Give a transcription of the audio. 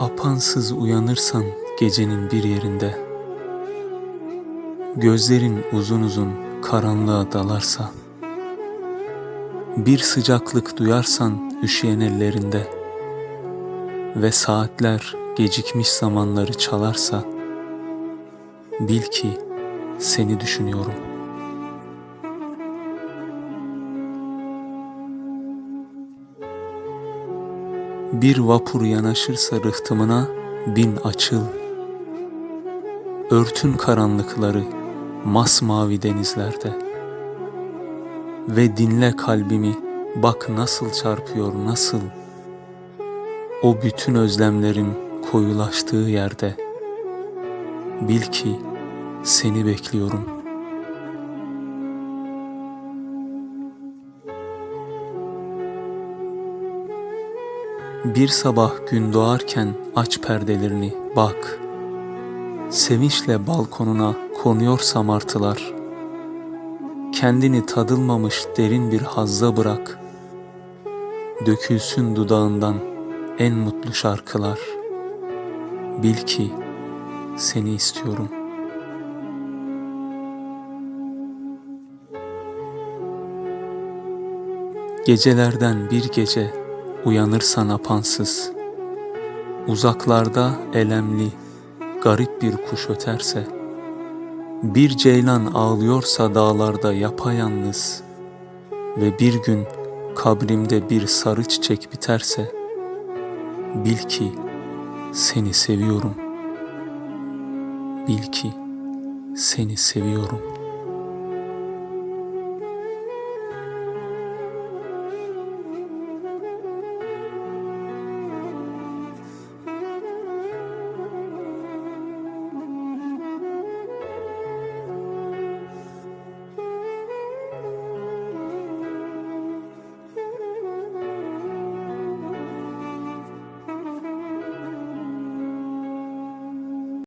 Apansız uyanırsan gecenin bir yerinde Gözlerin uzun uzun karanlığa dalarsa Bir sıcaklık duyarsan üşüyen ellerinde Ve saatler gecikmiş zamanları çalarsa Bil ki seni düşünüyorum. Bir vapur yanaşırsa rıhtımına bin açıl. Örtün karanlıkları masmavi denizlerde. Ve dinle kalbimi bak nasıl çarpıyor nasıl. O bütün özlemlerim koyulaştığı yerde. Bil ki seni bekliyorum. Bir sabah gün doğarken aç perdelerini bak. Sevinçle balkonuna konuyor martılar. Kendini tadılmamış derin bir hazza bırak. Dökülsün dudağından en mutlu şarkılar. Bil ki seni istiyorum. Gecelerden bir gece uyanırsan apansız, uzaklarda elemli, garip bir kuş öterse, bir ceylan ağlıyorsa dağlarda yapayalnız ve bir gün kabrimde bir sarı çiçek biterse, bil ki seni seviyorum. Bil ki seni seviyorum.''